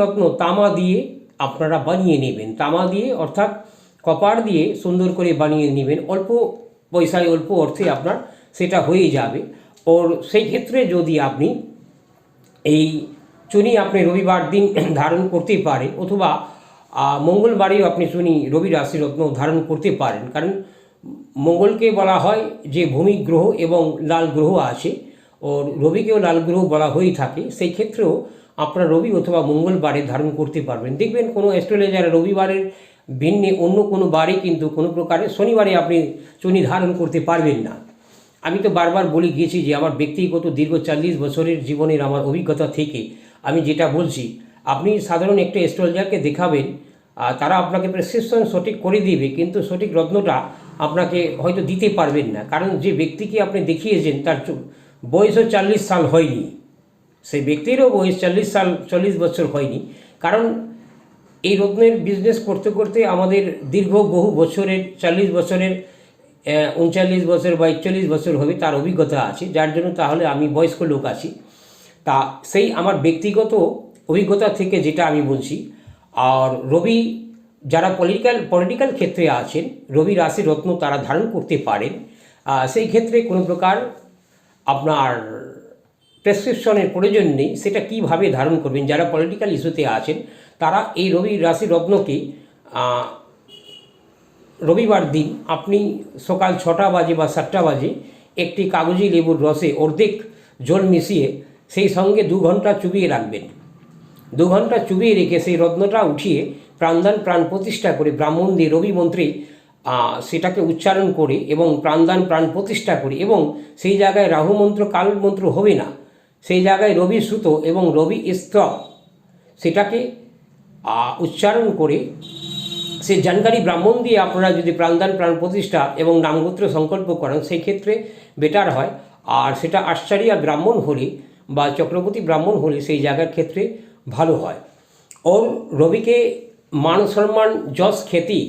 রত্ন তামা দিয়ে আপনারা বানিয়ে নেবেন। তামা দিয়ে অর্থাৎ কপার দিয়ে সুন্দর করে বানিয়ে নেবেন। অল্প পয়সায়, অল্প অর্থে আপনার সেটা হয়ে যাবে। ওর সেই ক্ষেত্রে যদি আপনি এই চুনি আপনি রবিবার দিন ধারণ করতে পারেন অথবা মঙ্গলবারেও আপনি চুনি রবি রাশি রত্ন ধারণ করতে পারেন। কারণ মঙ্গলকে বলা হয় যে ভূমি গ্রহ এবং লাল গ্রহ আছে। ওর রবিকেও লাল গ্রহ বলা হয়েই থাকে। সেই ক্ষেত্রেও আপনার রবি অথবা মঙ্গলবারে ধারণ করতে পারবেন। দেখবেন কোনো অ্যাস্ট্রোলজার রবিবারের ভিন্নে অন্য কোনো বারে কিন্তু কোনো প্রকারে শনিবারে আপনি চুনি ধারণ করতে পারবেন না। আমি তো বারবার বলে গিয়েছি যে আমার ব্যক্তিগত দীর্ঘ চল্লিশ বছরের জীবনের আমার অভিজ্ঞতা থেকে আমি যেটা বলছি, আপনি সাধারণ একটা অ্যাস্ট্রোলজারকে দেখাবেন তারা আপনাকে প্রেসক্রিপশন সঠিক করে দিবে, কিন্তু সঠিক রত্নটা আপনাকে হয়তো দিতে পারবেন না। কারণ যে ব্যক্তিকে আপনি দেখিয়েছেন তার বয়সও চল্লিশ সাল হয়নি। সেই ব্যক্তিরও বয়স চল্লিশ সাল, চল্লিশ বছর হয়নি। কারণ এই রত্নের বিজনেস করতে করতে আমাদের দীর্ঘ বহু বছরের, চল্লিশ বছরের উনচল্লিশ বছর বা একচল্লিশ বছর হবে তার অভিজ্ঞতা আছে। যার জন্য তাহলে আমি বয়স্ক লোক আছি। তা সেই আমার ব্যক্তিগত অভিজ্ঞতা থেকে যেটা আমি বলছি আর রবি যারা পলিটিক্যাল পলিটিক্যাল ক্ষেত্রে আছেন, রবি রাশি রত্ন তারা ধারণ করতে পারেন। সেই ক্ষেত্রে কোনো প্রকার আপনার প্রেসক্রিপশনের প্রয়োজন নেই সেটা কীভাবে ধারণ করবেন? যারা পলিটিক্যাল ইস্যুতে আছেন, তারা এই রবি রাশি রত্নকে রবিবার দিন আপনি সকাল ছটা বাজে বা সাতটা বাজে একটি কাগজি লেবুর রসে অর্ধেক জল মিশিয়ে সেই সঙ্গে দু ঘণ্টা চুবিয়ে রাখবেন। দু ঘণ্টা চুবিয়ে রেখে সেই রত্নটা উঠিয়ে প্রাণদান প্রাণ প্রতিষ্ঠা করে ব্রাহ্মণ দিয়ে রবি মন্ত্রে সেটাকে উচ্চারণ করে এবং প্রাণদান প্রাণ প্রতিষ্ঠা করে এবং সেই জায়গায় রাহু মন্ত্র, কাল মন্ত্র হবে না। সেই জায়গায় রবি সুতো এবং রবি স্ত্র সেটাকে উচ্চারণ করে সে জানকারী ব্রাহ্মণ দিয়ে আপনারা যদি প্রাণদান, প্রাণ প্রতিষ্ঠা এবং নামগোত্র সংকল্প করেন, সেই ক্ষেত্রে বেটার হয়। আর সেটা আশ্চর্যা ব্রাহ্মণ হলে বা চক্রবর্তী ব্রাহ্মণ হলে সেই জায়গার ক্ষেত্রে ভালো হয়। ওর রবিকে মান সম্মান যশ, খ্যাতি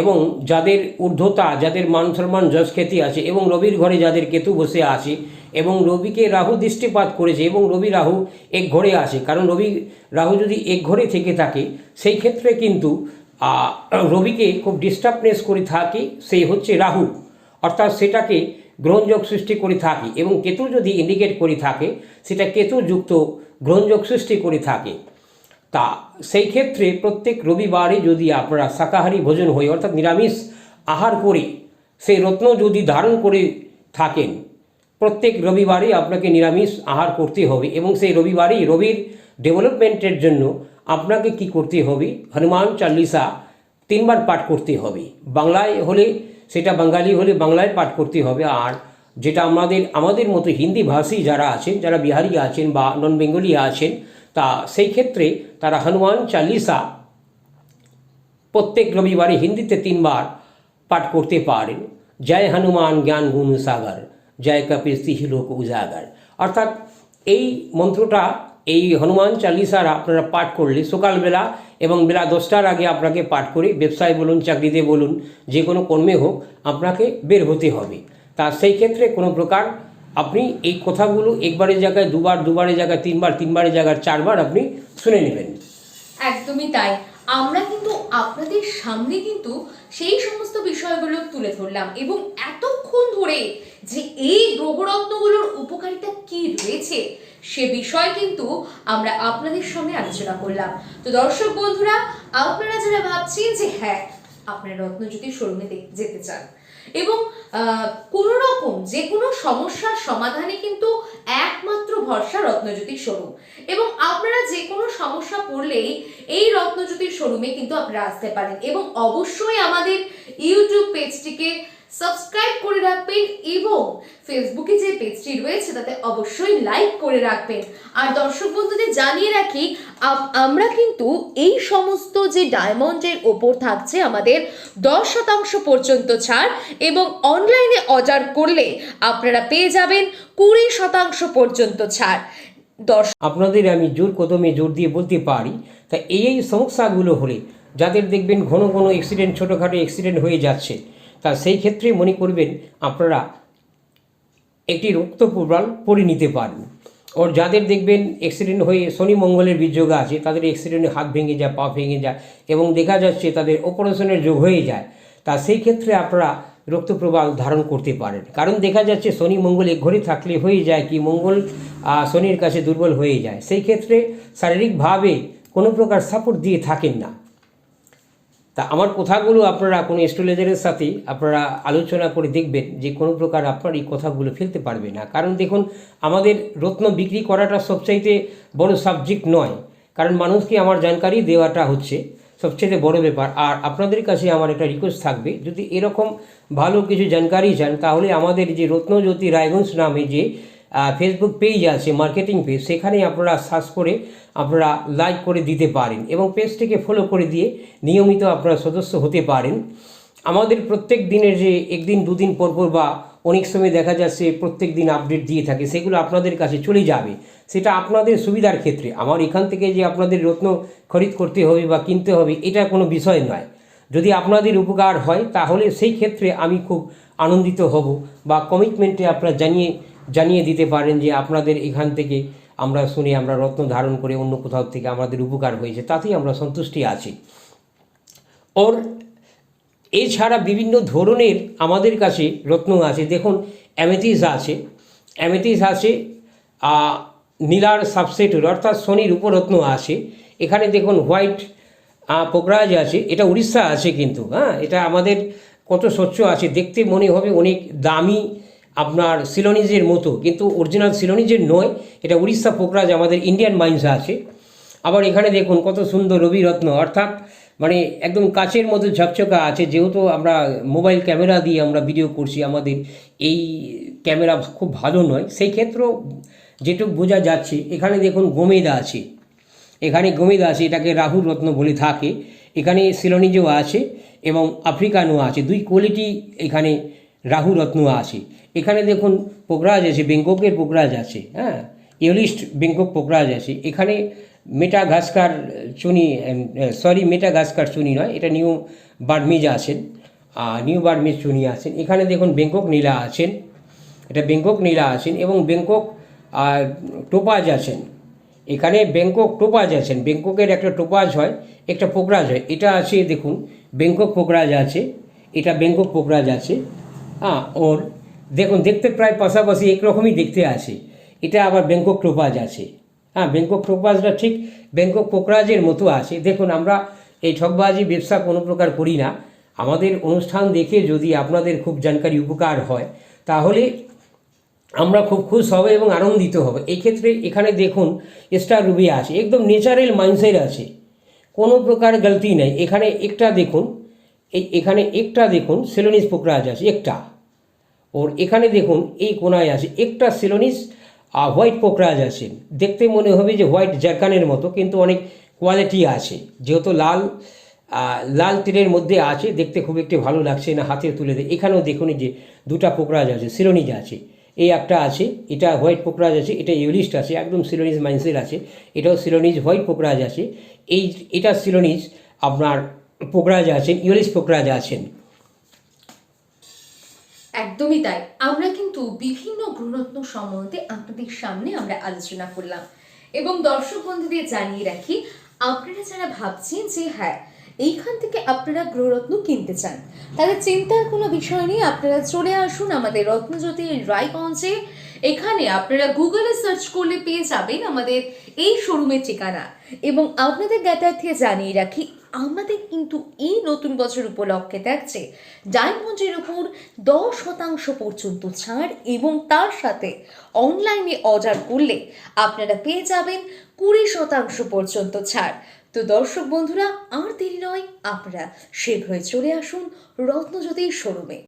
এবং যাদের ঊর্ধ্বতা, যাদের মান সম্মান যশ খ্যাতি আছে এবং রবির ঘরে যাদের কেতু বসে আছে এবং রবিকে রাহু দৃষ্টিপাত করেছে এবং রবি রাহু এক ঘরে আছে, কারণ রবি রাহু যদি এক ঘরে থেকে থাকে, সেই ক্ষেত্রে কিন্তু রবিকে খুব ডিস্টার্বনেস করে থাকে সেই হচ্ছে রাহু। অর্থাৎ সেটাকে গ্রহণযোগ সৃষ্টি করে থাকে এবং কেতু যদি ইন্ডিকেট করে থাকে, সেটা কেতুযুক্ত গ্রহণযোগ সৃষ্টি করে থাকে। তা সেই ক্ষেত্রে প্রত্যেক রবিবারে যদি আপনারা শাকাহারী ভোজন হয়, অর্থাৎ নিরামিষ আহার করে সেই রত্ন যদি ধারণ করে থাকেন, প্রত্যেক রবিবারে আপনাকে নিরামিষ আহার করতে হবে এবং সেই রবিবারেই রবির ডেভেলপমেন্টের জন্য আপনাকে কি করতে হবে? হনুমান চাল্লিশা তিনবার পাঠ করতে হবে। বাংলায় হলে সেটা বাঙালি হলে বাংলায় পাঠ করতে হবে। আর যেটা আমাদের আমাদের মতো হিন্দি ভাষী যারা আছেন, যারা বিহারি আছেন বা নন বেঙ্গলি আছেন তা সেই ক্ষেত্রে তারা হনুমান চালিসা প্রত্যেক রবিবারে হিন্দিতে তিনবার পাঠ করতে পারেন। জয় হনুমান জ্ঞান গুণ সাগর, জয় কপিল লোক উজাগর। অর্থাৎ এই মন্ত্রটা, এই হনুমান চালিসার আপনারা পাঠ করলে সকালবেলা এবং বেলা দশটার আগে আপনাকে পাঠ করে ব্যবসায় বলুন, চাকরিতে বলুন, যে কোনো কর্মে হোক আপনাকে বের হতে হবে। তা সেই ক্ষেত্রে কোনো প্রকার আপনি এই কথাগুলো একবারের জায়গায় দুবার, দুবারের জায়গায় তিনবার, তিনবারের জায়গায় চারবার আপনি শুনে নেবেন। একদমই তাই। আমরা কিন্তু আপনাদের সামনে কিন্তু সেই সমস্ত বিষয়গুলো তুলে ধরলাম এবং এতক্ষণ ধরে যে এই গ্রহরত্নগুলোর উপকারিতা কি রয়েছে সে বিষয় কিন্তু আমরা আপনাদের সঙ্গে আলোচনা করলাম। তো দর্শক বন্ধুরা, আপনারা যারা ভাবছেন যে হ্যাঁ আপনারা রত্নজ্যোতি শোরুমে যেতে চান। এবং কোন রকম যে কোনো সমস্যার সমাধানে কিন্তু একমাত্র ভরসা রত্নজ্যোতির শোরুম। এবং আপনারা যে কোনো সমস্যা পড়লেই এই রত্নজ্যোতির শোরুমে কিন্তু আপনারা আসতে পারেন। এবং অবশ্যই আমাদের ইউটিউব পেজটিকে সাবস্ক্রাইব করে রাখবেন এবং ফেসবুকে যে পেজটি রয়েছে, তাতে অবশ্যই লাইক করে রাখবেন। আর দর্শক বন্ধুদের জানিয়ে রাখি আমরা কিন্তু এই সমস্ত যে ডায়মন্ডের ওপর থাকছে আমাদের দশ শতাংশ পর্যন্ত ছাড় এবং অনলাইনে অর্ডার করলে আপনারা পেয়ে যাবেন কুড়ি শতাংশ পর্যন্ত ছাড়। দর্শক আপনাদের আমি জোর কদমে জোর দিয়ে বলতে পারি, তা এই এই সমস্যাগুলো হলে যাদের দেখবেন ঘন ঘন অ্যাক্সিডেন্ট ছোটোখাটো অ্যাক্সিডেন্ট হয়ে যাচ্ছে তা সেই ক্ষেত্রে মনে করবেন আপনারা একটি রক্ত প্রবাল পরে নিতে পারেন। ওর যাদের দেখবেন অ্যাক্সিডেন্ট হয়ে শনি মঙ্গলের বীর্যোগা আছে, তাদের অ্যাক্সিডেন্টে হাত ভেঙে যায়, পা ভেঙে যায় এবং দেখা যাচ্ছে তাদের অপারেশনের যোগ হয়ে যায়। তা সেই ক্ষেত্রে আপনারা রক্তপ্রবাহ ধারণ করতে পারেন। কারণ দেখা যাচ্ছে শনি মঙ্গল এক ঘরে থাকলে হয়ে যায় কি মঙ্গল শনির কাছে দুর্বল হয়ে যায়। সেই ক্ষেত্রে শারীরিকভাবে কোনো প্রকার সাপোর্ট দিয়ে থাকেন না। তা আমার কথাগুলো আপনারা কোনো অ্যাস্ট্রোলজারের সাথে আপনারা আলোচনা করে দেখবেন যে কোনো প্রকার আপনার এই কথাগুলো ফেলতে পারবে না। কারণ দেখুন, আমাদের রত্ন বিক্রি করাটা সবচাইতে বড় সাবজেক্ট নয়। কারণ মানুষকে আমার জানকারি দেওয়াটা হচ্ছে সবচেয়ে বড় ব্যাপার। আর আপনাদের কাছে আমার একটা রিকোয়েস্ট থাকবে, যদি এরকম ভালো কিছু জানকারি চান, তাহলে আমাদের যে রত্নজ্যোতি রায়গঞ্জ নামে যে ফেসবুক পেজ আছে মার্কেটিং পেজ সেখানে আপনারা সার্চ করে আপনারা লাইক করে দিতে পারেন এবং পেজটিকে ফলো করে দিয়ে নিয়মিত আপনারা সদস্য হতে পারেন। আমাদের প্রত্যেক দিনের যে একদিন, দুদিন পর পর বা অনেক সময় দেখা যাচ্ছে প্রত্যেক দিন আপডেট দিয়ে থাকে, সেগুলো আপনাদের কাছে চলে যাবে। সেটা আপনাদের সুবিধার ক্ষেত্রে। আমার এখান থেকে যে আপনাদের রত্ন খরিদ করতে হবে বা কিনতে হবে, এটা কোনো বিষয় নয়। যদি আপনাদের উপকার হয়, তাহলে সেই ক্ষেত্রে আমি খুব আনন্দিত হব বা কমিটমেন্টে আপনারা জানিয়ে জানিয়ে দিতে পারেন যে আপনাদের এখান থেকে আমরা শুনে আমরা রত্ন ধারণ করে অন্য কোথাও থেকে আমাদের উপকার হয়েছে, তাতেই আমরা সন্তুষ্টি আছি। ওর এছাড়া বিভিন্ন ধরনের আমাদের কাছে রত্ন আছে, দেখুন, অ্যামেথিস আছে অ্যামেথিস আছে নীলার সাবসেটুর অর্থাৎ শনির উপরত্ন আছে, এখানে দেখুন হোয়াইট পোকরাজ আছে, এটা উড়িষ্যা আছে কিন্তু হ্যাঁ এটা আমাদের কত স্বচ্ছ আছে, দেখতে মনে হবে অনেক দামি আপনার সিলোনিজের মতো, কিন্তু অরিজিনাল সিলোনিজের নয়, এটা উড়িষ্যা পোকরাজ আমাদের ইন্ডিয়ান মাইন্স আছে। আবার এখানে দেখুন কত সুন্দর রবিরত্ন, অর্থাৎ মানে একদম কাচের মতো ঝকঝকা আছে, যেহেতু আমরা মোবাইল ক্যামেরা দিয়ে আমরা ভিডিও করছি, আমাদের এই ক্যামেরা খুব ভালো নয়। সেই ক্ষেত্রেও যেটুকু বোঝা যাচ্ছে, এখানে দেখুন গোমেদা আছে। এখানে গোমেদা আছে, এটাকে রাহুল রত্ন বলে থাকে। এখানে সিলোনিজও আছে এবং আফ্রিকানও আছে। দুই কোয়ালিটি এখানে রাহু রত্ন আছে এখানে দেখুন পোকরাজ আছে বেঙ্গকের পোকরাজ আছে হ্যাঁ? ইউলিস্ট বেঙ্গক পোকরাজ আছে এখানে মেটা ঘাসকার চুনি সরি মেটা ঘাসকার চুনি নয়, এটা নিউ বার্মিজ আছেন নিউ বার্মিজ চুনি আছেন এখানে দেখুন বেঙ্গক নীলা আছেন এটা বেঙ্গক নীলা আছেন এবং বেঙ্গক টোপাজ আছেন এখানে ব্যাংকক টোপাজ আছেন ব্যাংককের একটা টোপাজ হয়, একটা পোকরাজ হয়। এটা আছে দেখুন ব্যাংকক পোকরাজ আছে, এটা ব্যাংকক পোকরাজ আছে। হ্যাঁ ওর, দেখুন, দেখতে প্রায় পাশাপাশি একরকমই দেখতে আছে। এটা আবার ব্যাংকক ক্রোপাজ আছে। হ্যাঁ ব্যাংকক টোপাজটা ঠিক ব্যাংকক পোকরাজের মতো আছে। দেখুন, আমরা এই ঠকবাজি ব্যবসা কোনো প্রকার করি না। আমাদের অনুষ্ঠান দেখে যদি আপনাদের খুব জানকারি উপকার হয়, তাহলে আমরা খুব খুশ হব এবং আনন্দিত হব। এই ক্ষেত্রে এখানে দেখুন, স্টার রুবি আছে। একদম ন্যাচারাল মাইন্ডসেট আছে। কোনো প্রকার গলতি নেই। এখানে একটা দেখুন এই এখানে একটা দেখুন সেলোনিস পোকরাজ আছে একটা। ওর এখানে দেখুন এই কোনায় আছে একটা সেলোনিস হোয়াইট পোকরাজ আছে। দেখতে মনে হবে যে হোয়াইট জারকানের মতো, কিন্তু অনেক কোয়ালিটি আছে। যেহেতু লাল লাল তীরের মধ্যে আছে, দেখতে খুব একটি ভালো লাগছে না হাতে তুলে দেয়। এখানেও দেখুন যে দুটা পোকরাজ আছে সিলোনিজ আছে। এই একটা আছে, এটা হোয়াইট পোকরাজ আছে, এটা ইউলিস্ট আছে, একদম সিলোনিজ মাইন্সের আছে, এটাও সিলোনিজ হোয়াইট পোকরাজ আছে। এই, এটা সিলোনিজ আপনার পোকরাজ আছেন ইউলিশ পোকরাজ আছেন। একদমই তাই। আমরা কিন্তু বিভিন্ন গ্রহরত্ন সম্বন্ধে আপনাদের সামনে আমরা আলোচনা করলাম। এবং দর্শক বন্ধুদের জানিয়ে রাখি, আপনারা যারা ভাবছেন যে হ্যাঁ এইখান থেকে আপনারা গ্রহরত্ন কিনতে চান তাহলে চিন্তার কোনো বিষয় নেই। আপনারা চলে আসুন আমাদের রত্নজ্যোতি রায়গঞ্জে। এখানে আপনারা গুগলে সার্চ করলে পেয়ে যাবেন আমাদের এই শোরুমের ঠিকানা। এবং আপনাদের জ্ঞাতার্থে জানিয়ে রাখি, আমাদের কিন্তু এই নতুন বছর উপলক্ষে থাকছে ডায়মন্ডের উপর দশ শতাংশ পর্যন্ত ছাড় এবং তার সাথে অনলাইনে অর্ডার করলে আপনারা পেয়ে যাবেন কুড়ি শতাংশ পর্যন্ত ছাড়। তো দর্শক বন্ধুরা, আর দেরি নয়, আপনারা শীঘ্রই চলে আসুন রত্নজ্যোতির শোরুমে